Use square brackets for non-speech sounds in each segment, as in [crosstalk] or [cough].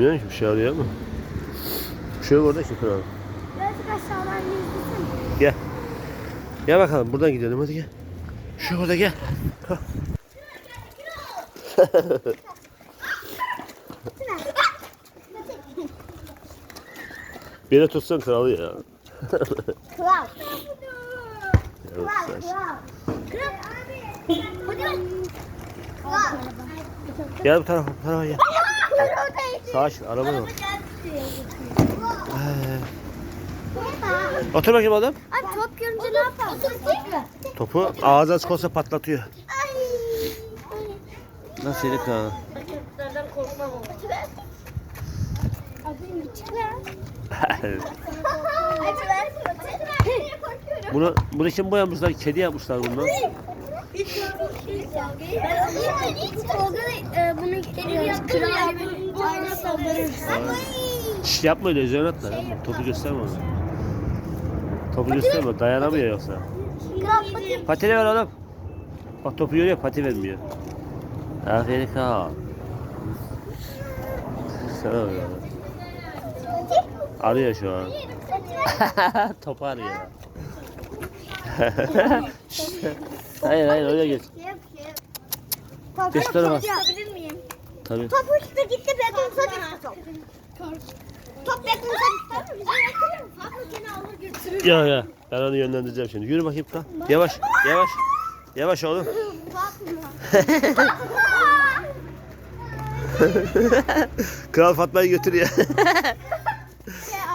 Bilmiyorum ki bir şey arıyor ama. Bir şey yok orada ki kral. Birazcık aşağıdan yüzdürsün. Gel. Gel bakalım buradan gidelim hadi gel. Şu orada gel. Kalk. Beni tutsun kralı ya. Kral. Kral, Kral. Kral. Kral. Gel bu tarafa, bu tarafa gel. Çık, araba var. Ee, Abi Otur bakayım adam. top görünce ne yapalım? Topu ağzı açık olsa patlatıyor. Ay. Nasıl yedik ha? Hareketlerden korkmam. Abi [laughs] korkuyorum. bunu, bunu kim boyamışlar? Kedi yapmışlar bunu. Tolga e, bunu kral gibi aynı saldırır. Şş yapma öyle üzerine atla. yapma. Topu gösterme ona. Topu gösterme dayanamıyor yoksa. Patini ver oğlum. Bak topu görüyor pati vermiyor. Aferin kal. Sana ya. Arıyor şu an. [laughs] Topu arıyor. [laughs] hayır hayır oraya geç. Geç tarafa. Tabii. Top uçtu gitti Beckham'sa gitti top. Top alır götürür. Ya ya ben onu yönlendireceğim şimdi. Yürü bakayım kal. Yavaş yavaş. Yavaş oğlum. [laughs] Kral Fatma'yı götürüyor. Şey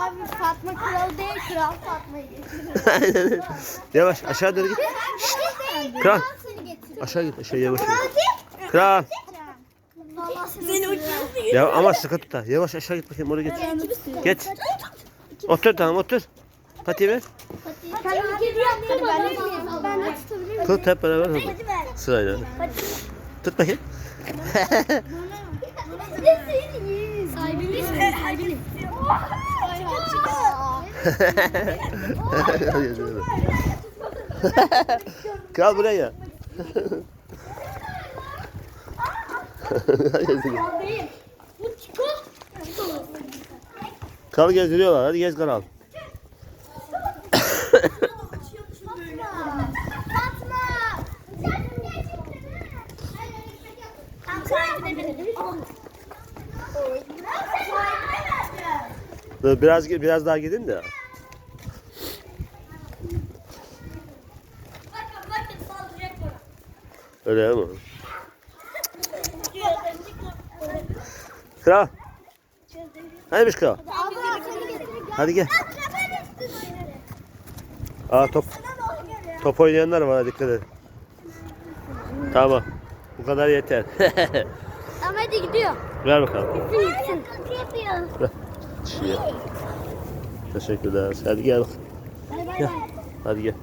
abi Fatma kral değil kral Fatma'yı. [laughs] Aynen. Yavaş aşağı doğru git. Kral. Seni getiriyor. Aşağı git aşağı yavaş. Kral. Seni uçuyor. Ya ama sıkı tut ha. Yavaş aşağı git bakayım oraya git. Geç. Otur tamam otur. Pati ver. Tut hep beraber ver. Sırayla. Tut bakayım. Kral buraya. Kral gezdiriyorlar. Hadi gez. Dur, Biraz biraz daha gidin de. Öyle mi? Kral. Hadi kral. Hadi gel. Aa top top oynayanlar var dikkat et. Tamam. Bu kadar yeter. [laughs] Ama hadi gidiyor. Ver bakalım. Gitsin. Şey. Teşekkürler. Hadi gel. Hadi Gel. Hadi gel.